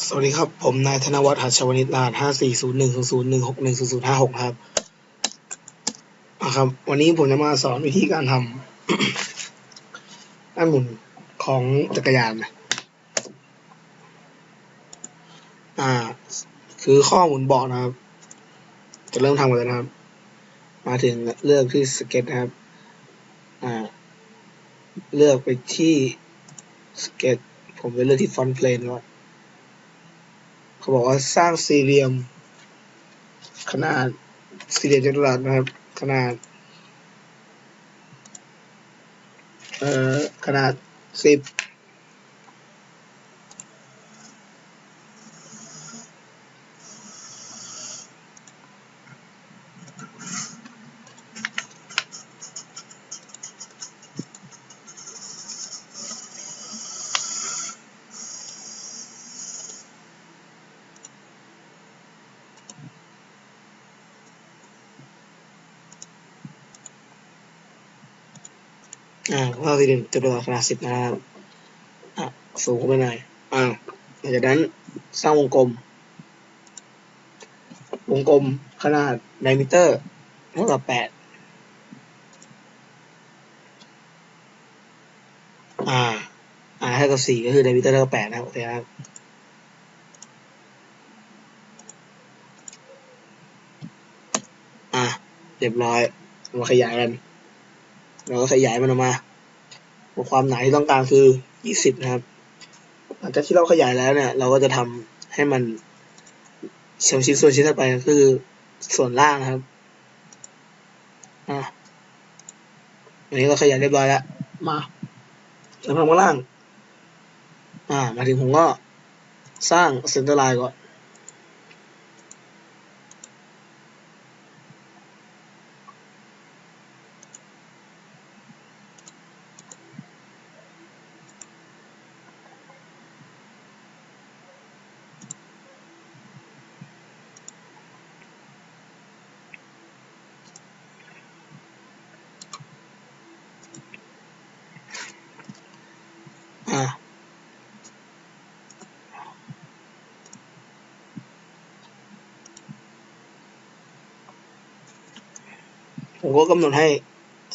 สวัสดีครับ ผมนายธนวัฒน์หัชวณิชรหัสห้าสี่ศูนย์หนึ่งศูนย์หนึ่งหกหนึ่งศูนย์ศูนย์ห้าหกครับอะครับ วันนี้ผมจะมาสอนวิธีการทำด้านหมุนของจักรยานนะอ่า คือข้อหมุนเบาะนะครับ จะเริ่มทำกันเลยนะครับ มาถึงเลือกที่สเก็ตนะครับ อ่า เลือกไปที่สเก็ต ผมจะเลือกที่ฟอนต์เพลนก่อน เขาบอกว่าสร้างสี่เหลี่ยม ขนาดสี่เหลี่ยมจัตุรัสนะครับ ขนาด เอ่อขนาดสิบ อ่าก็สี่เหลี่ยมจัตุรัสขนาดสิบนะครับอะสูงขึ้นไปหน่อยอ่าหลังจากนั้นสร้างวงกลม วงกลมขนาดไดมิเตอร์เท่ากับแปดอ่า อ่าเท่ากับสี่ก็คือไดมิเตอร์เท่ากับแปดนะครับโอเคครับอะเรียบร้อย มาขยายกัน เราก็ขยายมันออกมาความหนาที่ต้องการคือยี่สิบนะครับ หลังจากที่เราขยายแล้วเนี่ย เราก็จะทำให้มันส่วนชิ้นส่วนชิ้นต่อไปก็คือส่วนล่างนะครับอะอันนี้ก็ขยายเรียบร้อยแล้วมาเริ่มทำข้างล่าง อ่า มาถึงผมก็สร้างเซนเตอร์ไลน์ก่อน อ่า ผม ก็กำหนดให้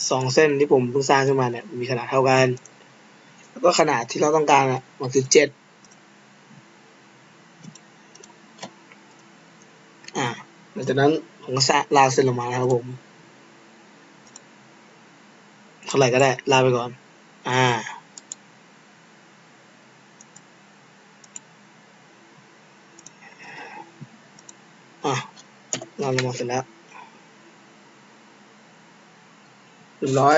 สองเส้นที่ผมเพิ่งสร้างขึ้นมาเนี่ยมีขนาดเท่ากัน แล้วก็ขนาดที่เราต้องการอะมันคือเจ็ดอ่าหลังจากนั้นผมก็สร้างลากเส้นลงมานะครับผมเท่าไหร่ก็ได้ลาไปก่อน อ่า อะเราลงมาเสร็จแล้ว เรียบร้อย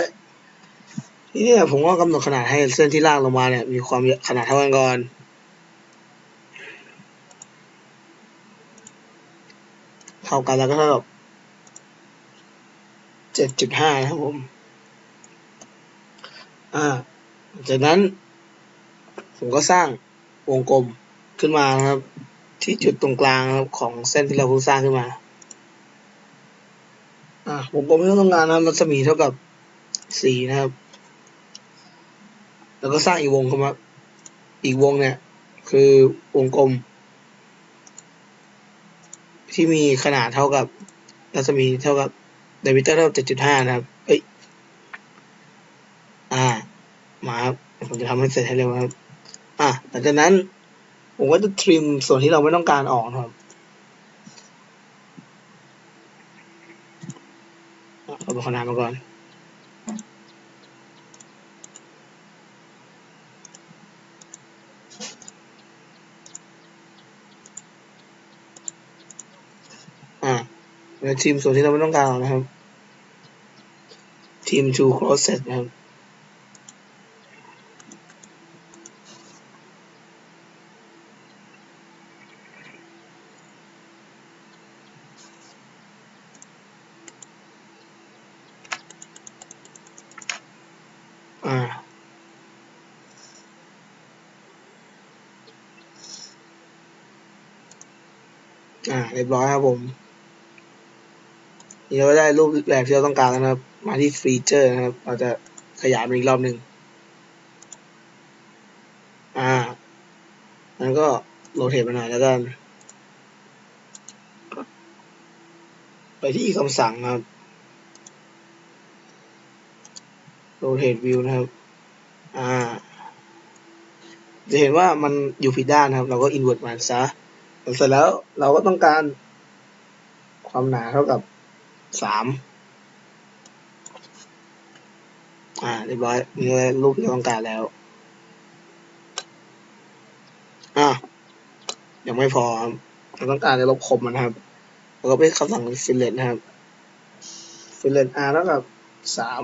ทีนี้ผมก็กำหนดขนาดให้เส้นที่ลากลงมาเนี่ย มีความขนาดเท่ากันก่อนเท่ากันแล้วก็เท่ากับเจ็ดจุดห้านะครับผม อ่า จากนั้น ผมก็สร้างวงกลมขึ้นมานะครับ ที่จุดตรงกลางครับของเส้นที่เราเพิ่งสร้างขึ้นมาอ่าวงกลมที่เราต้องการนะครับรัศมีเท่ากับ สี่นะครับ แล้วก็สร้างอีกวงเข้ามา อีกวงเนี่ย คือวงกลม ที่มีขนาดเท่ากับรัศมีเท่ากับเดวิเตอร์เท่ากับเจ็ดจุดห้านะครับ เอ้ย อ่า มาครับ ผมจะทำให้เสร็จให้เร็วครับ อะหลังจากนั้น ผมก็จะทริมส่วนที่เราไม่ต้องการออกครับเอาตัวขนาดมาก่อน แล้วทีมส่วนที่เราไม่ต้องการออกนะครับ ทีม to cross set นะครับอ่าอ่าเรียบร้อยครับผม นี่เราก็ได้รูปแบบที่เราต้องการแล้วนะครับ มาที่ฟีเจอร์นะครับ เราจะขยายมันอีกรอบหนึ่งอ่าแล้วก็โรเทตมาหน่อยแล้วกันไปที่คำสั่งครับ rotate view นะครับ อ่า จะเห็นว่ามันอยู่ผิดด้านนะครับ เราก็ invert มันซะ เสร็จแล้วเราก็ต้องการความหนาเท่ากับ สามอ่าเรียบร้อยมีรูปที่เราต้องการแล้วอ่ายังไม่พอครับเราต้องการจะลบคมมันครับแล้วก็ไปคำสั่ง fillet นะครับ fillet r เท่ากับสาม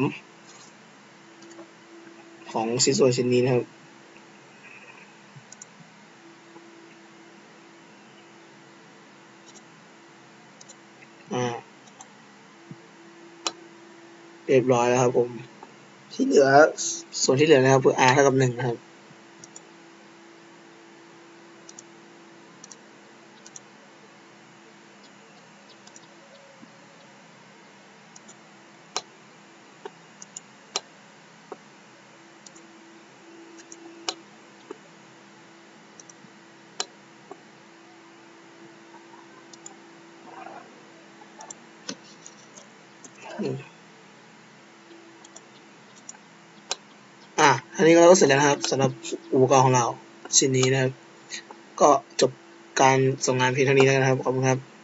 ของชิ้นส่วนชิ้นนี้นะครับ เรียบร้อยแล้วครับผม ที่เหลือส่วนที่เหลือนะครับคือ r เท่ากับหนึ่งนะครับ อันนี้เราก็เสร็จแล้วนะครับสำหรับอุปกรณ์ของเราชิ้นนี้นะครับ ก็จบการส่งงานเพียงเท่านี้แล้วนะครับ ขอบคุณครับ